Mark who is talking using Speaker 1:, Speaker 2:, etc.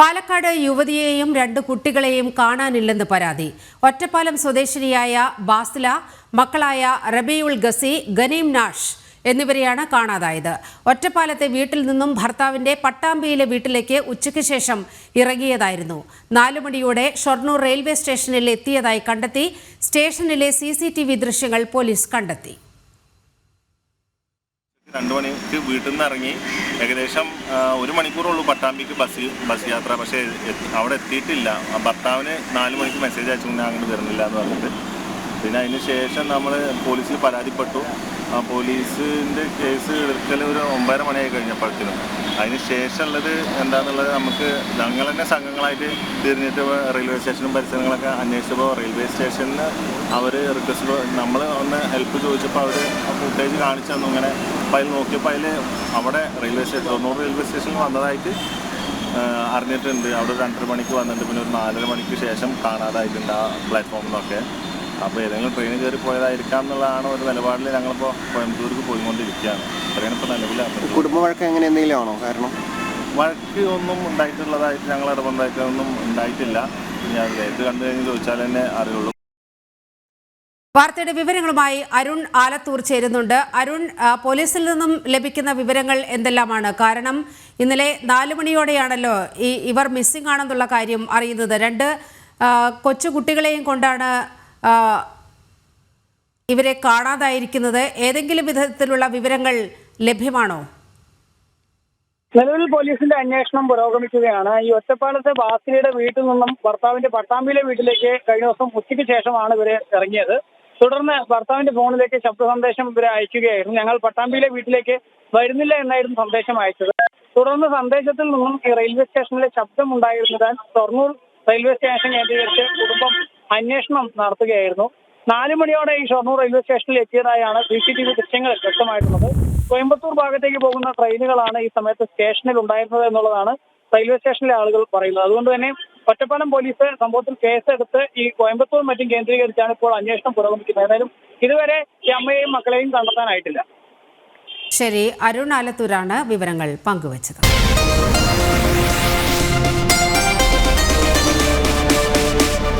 Speaker 1: പാലക്കാട് യുവതിയെയും രണ്ട് കുട്ടികളെയും കാണാനില്ലെന്ന് പരാതി. ഒറ്റപ്പാലം സ്വദേശിനിയായ ബാസില മക്കളായ റബിയുൽ ഗസി ഗനീം നാഷ് എന്നിവരെയാണ് കാണാതായത്. ഒറ്റപ്പാലത്തെ വീട്ടിൽ നിന്നും ഭർത്താവിന്റെ പട്ടാമ്പിയിലെ വീട്ടിലേക്ക് ഉച്ചയ്ക്ക് ശേഷം ഇറങ്ങിയതായിരുന്നു. നാലു മണിയോടെ ഷൊർണൂർ റെയിൽവേ സ്റ്റേഷനിൽ എത്തിയതായി കണ്ടെത്തി സ്റ്റേഷനിലെ സി ദൃശ്യങ്ങൾ പോലീസ് കണ്ടെത്തി.
Speaker 2: രണ്ടു മണിക്ക് വീട്ടിൽ നിന്ന് ഇറങ്ങി ഏകദേശം ഒരു മണിക്കൂറുള്ളൂ പട്ടാമ്പിക്ക് ബസ് ബസ് യാത്ര. പക്ഷേ അവിടെ എത്തിയിട്ടില്ല. ഭർത്താവിന് നാല് മണിക്ക് മെസ്സേജ് അയച്ചു ഞാൻ അങ്ങോട്ട് വരുന്നില്ല എന്ന് പറഞ്ഞിട്ട്. പിന്നെ അതിന് ശേഷം നമ്മൾ പോലീസിൽ പരാതിപ്പെട്ടു. ആ പോലീസിന്റെ കേസ് എടുക്കൽ ഒരു ഒമ്പതര മണിയായി കഴിഞ്ഞപ്പോഴത്തേനും. അതിന് ശേഷമുള്ളത് എന്താണെന്നുള്ളത് നമുക്ക് ഞങ്ങൾ തന്നെ സംഘങ്ങളായിട്ട് തിരിഞ്ഞിട്ട് റെയിൽവേ സ്റ്റേഷനും പരിസരങ്ങളൊക്കെ അന്വേഷിച്ചപ്പോൾ റെയിൽവേ സ്റ്റേഷനിൽ അവർ റിക്വസ്റ്റ് നമ്മൾ ഒന്ന് ഹെൽപ്പ് ചോദിച്ചപ്പോൾ അവർ ഫുട്ടേജ് കാണിച്ചു തന്നു. ഇങ്ങനെ അതിൽ നോക്കിയപ്പോൾ അതിൽ അവിടെ റെയിൽവേ സ്റ്റേഷൻ തൊണ്ണൂറ് റെയിൽവേ സ്റ്റേഷനിൽ വന്നതായിട്ട് അറിഞ്ഞിട്ടുണ്ട്. അവിടെ ഒരു രണ്ടര മണിക്ക് വന്നിട്ടുണ്ട് പിന്നെ ഒരു നാലര മണിക്ക് ശേഷം കാണാതായിട്ടുണ്ട് ആ പ്ലാറ്റ്ഫോമിൽ നിന്നൊക്കെ അപ്പോൾ ഏതെങ്കിലും ട്രെയിൻ കയറി പോയതായിരിക്കാം എന്നുള്ളതാണ് ഒരു നിലപാടിൽ ഞങ്ങളിപ്പോൾ കോയമ്പത്തൂർക്ക് പോയിക്കൊണ്ടിരിക്കുകയാണ്. അത്രയാണ് ഇപ്പോൾ അറിഞ്ഞിട്ടുള്ളത്.
Speaker 3: കുടുംബ വഴക്ക് എങ്ങനെ എന്തെങ്കിലും ആണോ കാരണം?
Speaker 2: വഴക്ക് ഒന്നും ഉണ്ടായിട്ടുള്ളതായിട്ട് ഞങ്ങൾ ഇടപെടായിട്ടൊന്നും ഉണ്ടായിട്ടില്ല. ഞാൻ നേരിട്ട് കണ്ടു കഴിഞ്ഞ് ചോദിച്ചാൽ തന്നെ അറിയുള്ളൂ.
Speaker 1: വാർത്തയുടെ വിവരങ്ങളുമായി അരുൺ ആലത്തൂർ ചേരുന്നുണ്ട്. അരുൺ പോലീസിൽ നിന്നും ലഭിക്കുന്ന വിവരങ്ങൾ എന്തെല്ലാമാണ്? കാരണം ഇന്നലെ നാലു മണിയോടെയാണല്ലോ ഈ ഇവർ മിസ്സിംഗ് ആണെന്നുള്ള കാര്യം അറിയുന്നത്. രണ്ട് കൊച്ചു കുട്ടികളെയും കൊണ്ടാണ് ഇവരെ കാണാതായിരിക്കുന്നത്. ഏതെങ്കിലും വിധത്തിലുള്ള വിവരങ്ങൾ ലഭ്യമാണോ?
Speaker 4: നിലവിൽ പോലീസിന്റെ അന്വേഷണം പുരോഗമിക്കുകയാണ്. ഈ ഒറ്റപ്പാലത്തെ ബാസിലിയുടെ വീട്ടിൽ നിന്നും ഭർത്താവിന്റെ പട്ടാമ്പിയിലെ വീട്ടിലേക്ക് കഴിഞ്ഞ ദിവസം ഉച്ചയ്ക്ക് ശേഷമാണ് ഇവരെ ഇറങ്ങിയത്. തുടർന്ന് ഭർത്താവിന്റെ ഫോണിലേക്ക് ശബ്ദ സന്ദേശം ഇവരെ അയക്കുകയായിരുന്നു. ഞങ്ങൾ പട്ടാമ്പിയിലെ വീട്ടിലേക്ക് വരുന്നില്ല എന്നായിരുന്നു സന്ദേശം അയച്ചത്. തുടർന്ന് സന്ദേശത്തിൽ നിന്നും റെയിൽവേ സ്റ്റേഷനിലെ ശബ്ദം ഉണ്ടായിരുന്നതാൽ ഷൊർണൂർ റെയിൽവേ സ്റ്റേഷൻ കേന്ദ്രീകരിച്ച് കുടുംബം അന്വേഷണം നടത്തുകയായിരുന്നു. നാല് മണിയോടെ ഈ ഷൊർണൂർ റെയിൽവേ സ്റ്റേഷനിൽ എത്തിയതായാണ് സി സി ടി വി ദൃശ്യങ്ങൾ വ്യക്തമായിട്ടുള്ളത്. കോയമ്പത്തൂർ ഭാഗത്തേക്ക് പോകുന്ന ട്രെയിനുകളാണ് ഈ സമയത്ത് സ്റ്റേഷനിൽ ഉണ്ടായിരുന്നത് എന്നുള്ളതാണ് റെയിൽവേ സ്റ്റേഷനിലെ ആളുകൾ പറയുന്നത്. അതുകൊണ്ട് തന്നെ ഒറ്റപ്പാലം പോലീസ് സംഭവത്തിൽ കേസെടുത്ത് ഈ കോയമ്പത്തൂർ മറ്റും കേന്ദ്രീകരിച്ചാണ് ഇപ്പോൾ അന്വേഷണം പുരോഗമിക്കുന്നത്. ഏതായാലും ഇതുവരെ ഈ അമ്മയെയും മക്കളെയും കണ്ടെത്താനായിട്ടില്ല.
Speaker 1: ശരി അരുൺ ആലത്തൂരാണ് വിവരങ്ങൾ പങ്കുവച്ചത്.